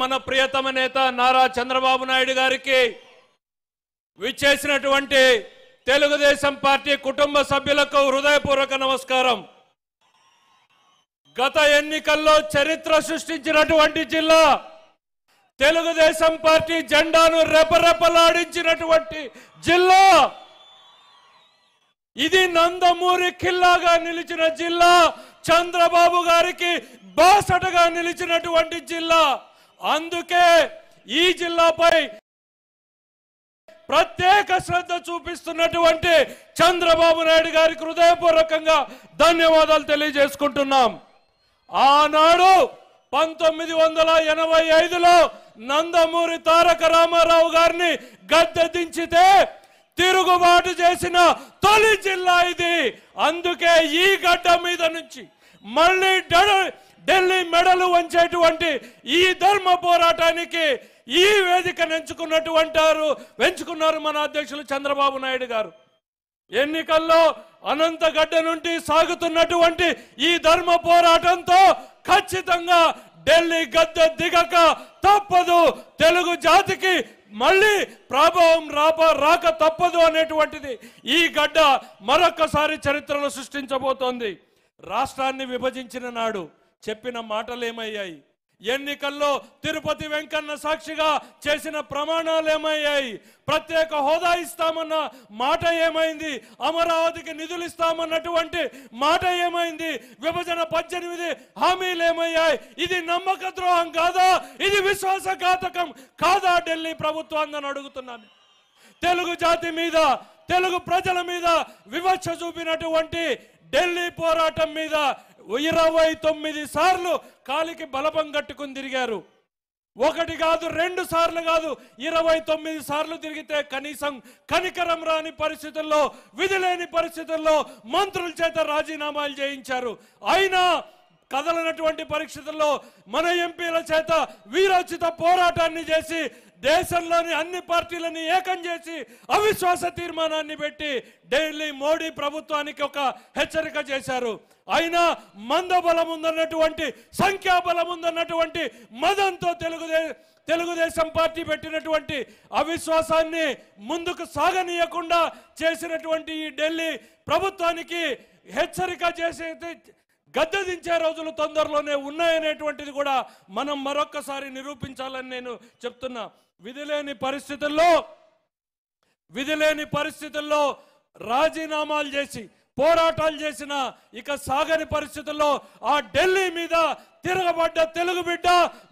మన ప్రియతమ నేత నారా చంద్రబాబు నాయుడు గారికి విచ్చేసినటువంటి తెలుగుదేశం పార్టీ కుటుంబ సభ్యులకు హృదయపూర్వక నమస్కారం. గత ఎన్నికల్లో చరిత్ర సృష్టించినటువంటి జిల్లా తెలుగుదేశం పార్టీ జెండాను రెపరెపలాడించినటువంటి జిల్లా ఇది నందమూరి ఖిల్లాగా నిలిచిన జిల్లా చంద్రబాబు గారికి బాసటగా నిలిచినటువంటి జిల్లా. అందుకే ఈ జిల్లాపై ప్రత్యేక శ్రద్ధ చూపిస్తున్నటువంటి చంద్రబాబు నాయుడు గారికి హృదయపూర్వకంగా ధన్యవాదాలు తెలియజేసుకుంటున్నాం. ఆనాడు పంతొమ్మిది వందల ఎనభై ఐదులో నందమూరి తారక రామారావు గారిని గద్దె దించితే తిరుగుబాటు చేసిన తొలి జిల్లా ఇది. అందుకే ఈ గడ్డ మీద నుంచి మళ్ళీ ఢిల్లీ మెడలు వంచేటువంటి ఈ ధర్మ పోరాటానికి ఈ వేదికను ఎంచుకున్నటువంటి వారు ఎంచుకున్నారు మన అధ్యక్షులు చంద్రబాబు నాయుడు గారు. ఎన్నికల్లో అనంతగడ్డ నుండి సాగుతున్నటువంటి ఈ ధర్మ పోరాటంతో ఖచ్చితంగా ఢిల్లీ గద్దె దిగక తప్పదు తెలుగు జాతికి మళ్ళీ ప్రభావం రాప రాక తప్పదు అనేటువంటిది ఈ గడ్డ మరొకసారి చరిత్రలో సృష్టించబోతోంది. రాష్ట్రాన్ని విభజించిన నాడు చెప్పిన మాటలు ఏమయ్యాయి ఎన్నికల్లో తిరుపతి వెంకన్న సాక్షిగా చేసిన ప్రమాణాలు ఏమయ్యాయి ప్రత్యేక హోదా ఇస్తామన్న మాట ఏమైంది? అమరావతికి నిధులు ఇస్తామన్నటువంటి మాట ఏమైంది? విభజన పద్దెనిమిది హామీలు ఏమయ్యాయి ఇది నమ్మక ద్రోహం కాదా? ఇది విశ్వాసఘాతకం కాదా? ఢిల్లీ ప్రభుత్వాన్ని అడుగుతున్నాను. తెలుగు జాతి మీద తెలుగు ప్రజల మీద వివక్ష చూపినటువంటి ఢిల్లీ పోరాటం మీద ఇరవై తొమ్మిది సార్లు కాలికి బలపం కట్టుకుని తిరిగారు. ఒకటి కాదు రెండు సార్లు కాదు ఇరవై తొమ్మిది సార్లు తిరిగితే కనీసం కనికరం రాని పరిస్థితుల్లో విధి లేని పరిస్థితుల్లో మంత్రుల చేత రాజీనామాలు చేయించారు. అయినా కదలనటువంటి పరిస్థితుల్లో మన ఎంపీల చేత వీరోచిత పోరాటాన్ని చేసి దేశంలోని అన్ని పార్టీలని ఏకం చేసి అవిశ్వాస తీర్మానాన్ని పెట్టి ఢిల్లీ మోడీ ప్రభుత్వానికి ఒక హెచ్చరిక చేశారు. అయినా మందబలం ఉందన్నటువంటి సంఖ్యాబలం ఉందన్నటువంటి మదంతో తెలుగుదే తెలుగుదేశం పార్టీ పెట్టినటువంటి అవిశ్వాసాన్ని ముందుకు సాగనీయకుండా చేసినటువంటి ఈ ఢిల్లీ ప్రభుత్వానికి హెచ్చరిక చేసే గద్దె దించే రోజులు తొందరలోనే ఉన్నాయనేటువంటిది కూడా మనం మరొక్కసారి నిరూపించాలని నేను చెప్తున్నా. విధిలేని పరిస్థితుల్లో విధిలేని పరిస్థితుల్లో రాజీనామాలు చేసి పోరాటాలు చేసిన ఇక సాగని పరిస్థితుల్లో ఆ ఢిల్లీ మీద తిరగబడ్డ తెలుగు బిడ్డ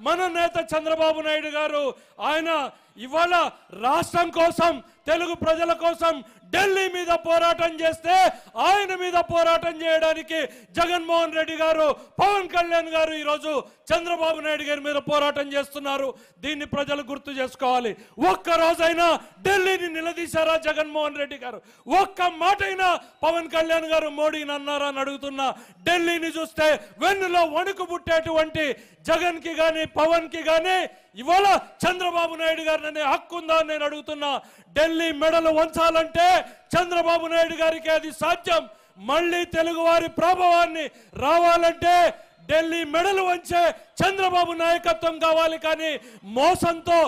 మన నేత చంద్రబాబు నాయుడు గారు. ఆయన ఇవాళ రాష్ట్రం కోసం తెలుగు ప్రజల కోసం ఢిల్లీ మీద పోరాటం చేస్తే ఆయన మీద పోరాటం చేయడానికి జగన్మోహన్ రెడ్డి గారు పవన్ కళ్యాణ్ గారు ఈరోజు చంద్రబాబు నాయుడు గారి మీద పోరాటం చేస్తున్నారు. దీన్ని ప్రజలు గుర్తు చేసుకోవాలి. ఒక్క రోజైనా ఢిల్లీని నిలదీశారా జగన్మోహన్ రెడ్డి గారు? ఒక్క మాటైనా పవన్ కళ్యాణ్ గారు మోడీని అన్నారా అని అడుగుతున్నా. ఢిల్లీని చూస్తే వెన్నులో వణుకు ఉన్నటువంటి జగన్కి కానీ పవన్కి గాని ఇవాళ చంద్రబాబు నాయుడు గారిని అనే హక్కు ఉందా నేను అడుగుతున్నా. ఢిల్లీ మెడలు వంచాలంటే చంద్రబాబు నాయుడు గారికి అది సాధ్యం. మళ్ళీ తెలుగువారి ప్రభావాన్ని రావాలంటే ఢిల్లీ మెడలు వంచే చంద్రబాబు నాయకత్వం కావాలి కానీ మోసంతో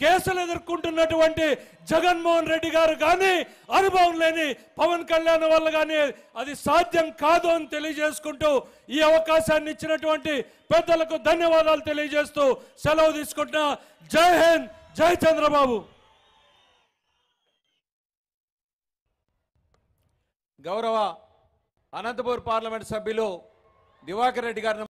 కేసులు ఎదుర్కొంటున్నటువంటి జగన్మోహన్ రెడ్డి గారు కానీ అనుభవం లేని పవన్ కళ్యాణ్ వల్ల కానీ అది సాధ్యం కాదు అని తెలియజేసుకుంటూ ఈ అవకాశాన్ని ఇచ్చినటువంటి పెద్దలకు ధన్యవాదాలు తెలియజేస్తూ సెలవు తీసుకుంటున్నా. జై హింద్ జై చంద్రబాబు. గౌరవ అనంతపూర్ పార్లమెంట్ సభ్యులు దివాకర్ రెడ్డి గారిని